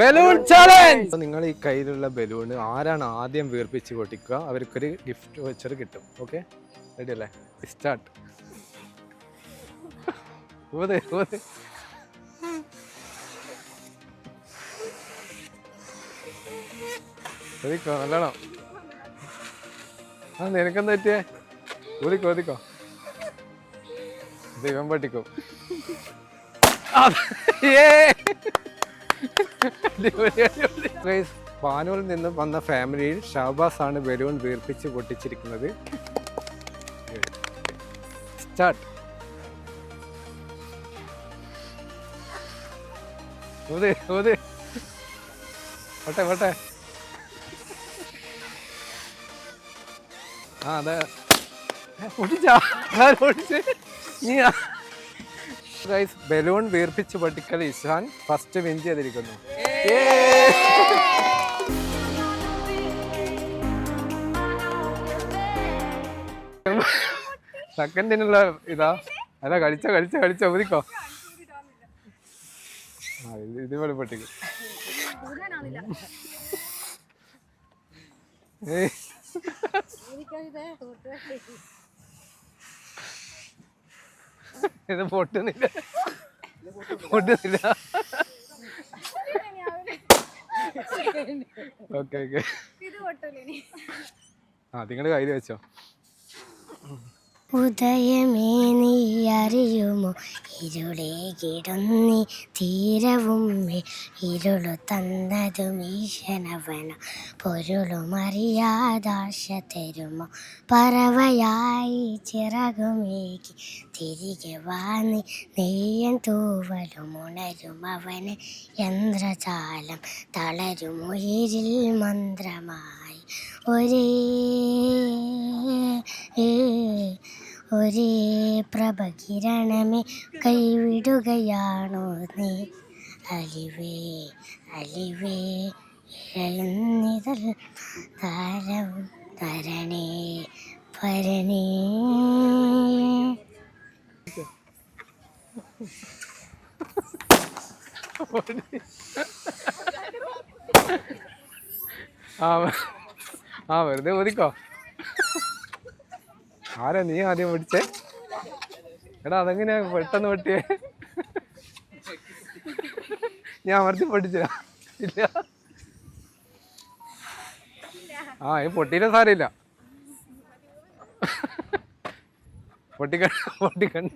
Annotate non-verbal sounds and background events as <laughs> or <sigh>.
Balloon challenge നിങ്ങൾ ഈ കയ്യിലുള്ള ബലൂൺ ആരാണ് ആദ്യം വീർപ്പിച്ച് പൊട്ടിക്കുക? അവർക്കൊരു ഗിഫ്റ്റ് വെച്ചർ കിട്ടും. ഓക്കെ റെഡി അല്ലേ? സ്റ്റാർട്ട് കൊതിക്കോ ഊത് നല്ലോണം. ആ നിനക്കെന്താ പറ്റിയേ? ഊതിക്കോ കൊതിക്കോ ദൈവം പൊട്ടിക്കും. <laughs> പാനൂരിൽ നിന്ന് വന്ന ഫാമിലിയിൽ ഷാബാസ് ആണ് ബലൂൺ വീർപ്പിച്ച് പൊട്ടിച്ചിരിക്കുന്നത്. സ്റ്റാർട്ട് ആ അതെ. നീ ഗൈസ് ബലൂൺ വീർപ്പിച്ച് പൊട്ടിക്കൽ ഇഷാൻ ഫസ്റ്റ് വിൻ ചെയ്തിരിക്കുന്നു. സെക്കൻഡിനുള്ള ഇതാ. അല്ല കളിച്ച കളിച്ച കളിച്ച ഊതിക്കോ. ആ ഇത് ഇതുപോലെ പൊട്ടിക്കും. ഏയ് ഇത് പൊട്ടുന്നില്ല. പൊട്ടുന്നില്ല. Okay okay. ആ നിങ്ങളുടെ കയ്യിൽ വെച്ചോ. ഉദയമേ നീ അറിയുമോ ഇരുളേ കിടന്നി തീരവും ഇരുളു തന്നതും ഈശനവന പൊരുളും അറിയാതാശ തരുമോ? പറവയായി ചിറകുമേക്കി തിരികെ വാന്നി നെയ്യൻ തൂവലും ഉണരും അവന് യന്ത്രജാലം. തളരുമുയിരിൽ മന്ത്രമായി. ഒരേ ഒരേ പ്രഭകിരണമേ കൈവിടുകയാണോ നീ? അലിവേ അലിവേ ഇഴയുന്നിതൽ താരവും തരണേ പരണേ ആ വെറുതെ ഒതുക്കോ ആരാ നീ ആദ്യം പിടിച്ചേ? എടാ അതെങ്ങനെയാ പെട്ടെന്ന് പെട്ടിയേ ഞാൻ അമർത്തി പൊട്ടിച്ച ഇല്ല. ആ ഈ പൊട്ടിയില്ല സാരമില്ല. പൊട്ടിക്കണ്ട പൊട്ടിക്കണ്ട.